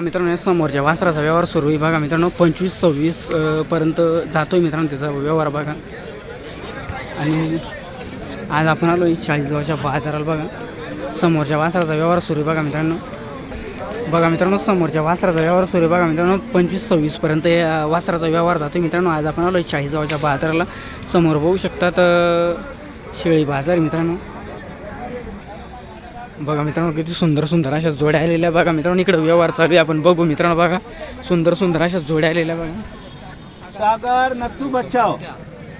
मित्रांनो समोरच्या वासराचा व्यवहार सुरू आहे. बघा मित्रांनो पंचवीस सव्वीस अ, पर्यंत जातोय मित्रांनो त्याचा व्यवहार बघा. आणि आज आपण आलो चाळीसगावच्या बाजाराला बघा. समोरच्या वासराचा व्यवहार सुरू आहे बघा मित्रांनो. बघा मित्रांनो समोरच्या वासराचा व्यवहार सुरू आहे. बघा मित्रांनो पंचवीस सव्वीसपर्यंत या वासराचा व्यवहार जातो मित्रांनो. आज आपण आलो चाळीसगावच्या बाजाराला. समोर बघू शकतात शेळी बाजार मित्रांनो. बघा मित्रांनो किती सुंदर सुंदर अशा जोड्या आलेल्या बघा मित्रांनो. इकडे व्यवहार चालू आहे. आपण बघू मित्रांनो बघा. सुंदर सुंदर अशा जोड्या आलेल्या बघा. सागर नत्तू बच्चाव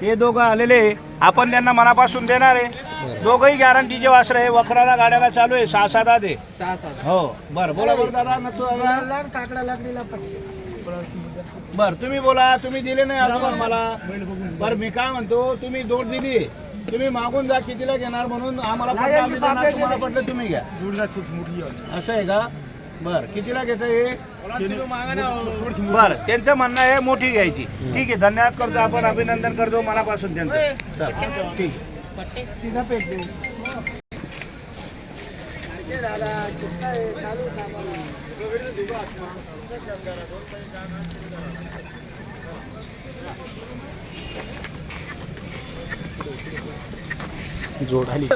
हे दोघं आलेले आपण त्यांना मनापासून देणार आहे. दोघंही गॅरंटीचे वासर आहे वखराला गाड्याला चालू आहे. सहा सात आधे हो बर बोला बरं दादा नत्तू बर तुम्ही बोला. तुम्ही दिले नाही मला बर मी काय म्हणतो तुम्ही दोन दिली तुम्ही मागून जा कितीला घेणार म्हणून आम्हाला आम्ही देणार, तुम्हाला पटलं तुम्ही घ्या. असं आहे का? बर कितीला घेत हे? बर त्यांचं म्हणणं आहे मोठी घ्यायची. ठीक आहे धन्यवाद करतो. आपण अभिनंदन करतो मनापासून त्यांचं. चल, ठीक आहे. जोड आली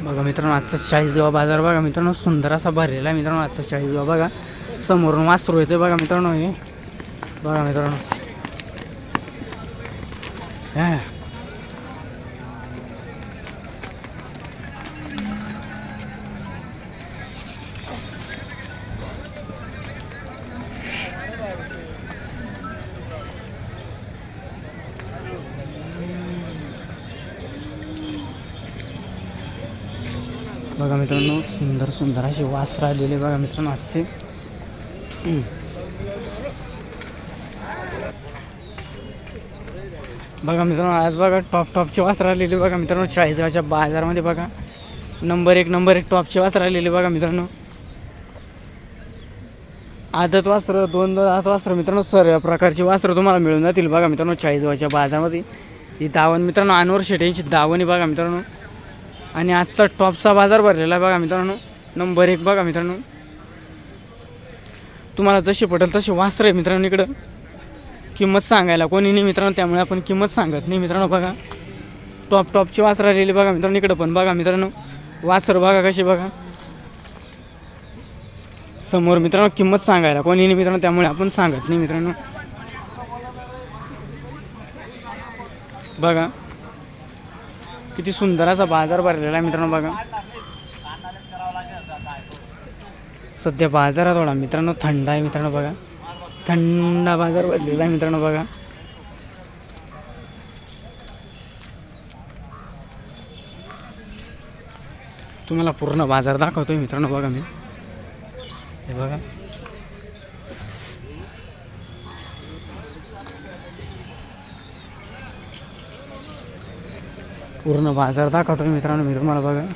बघा मित्रांनो आजचा चाळीसगाव बाजार बघा मित्रांनो सुंदर असा भरलेला आहे मित्रांनो आजचा चाळीसगाव बघा. समोरून वासरू येते बघा मित्रांनो हे. बघा मित्रांनो. हा. बघा मित्रांनो सुंदर सुंदर असे वास राहिलेले बघा मित्रांनो आजचे. बघा मित्रांनो आज बघा टॉप टॉपचे वास राहिलेले बघा मित्रांनो. चाळीसगावच्या बाजारमध्ये बघा. नंबर एक नंबर एक टॉपचे वास राहिलेले बघा मित्रांनो. आदत वास्त्र दोन दोन आत वास्त्र मित्रांनो सर्व प्रकारचे वास्त्र तुम्हाला मिळून जातील बघा मित्रांनो चाळीसगावच्या बाजारामध्ये. ही दावण मित्रांनो अनवर शेट्यांची दावण आहे बघा मित्रांनो. आणि आजचा टॉपचा बाजार भरलेला आहे बघा मित्रांनो. नंबर एक बघा मित्रांनो. तुम्हाला जसे पटेल तसे वास्त्र आहे मित्रांनो इकडं. किंमत सांगायला कोणी नाही मित्रांनो त्यामुळे आपण किंमत सांगत नाही मित्रांनो बघा. टॉप टॉपची वासरं आलेली बघा मित्रांनो इकडं पण बघा मित्रांनो. वासर बघा कशी बघा. समोर मित्रांनो किंमत सांगायला कोणी नाही मित्रांनो त्यामुळे आपण सांगत नाही मित्रांनो. बघा. किती सुंदर असा बाजार भरलेला आहे मित्रांनो बघा. सध्या बाजार आहे थोडा मित्रांनो थंड आहे मित्रांनो बघा. थंड बाजार भरलेला आहे मित्रांनो बघा. तुम्हाला पूर्ण बाजार दाखवतोय मित्रांनो बघा मी. हे बघा. पूर्ण बाजार दाखवतो मित्रांनो? मी तुम्हाला बघा.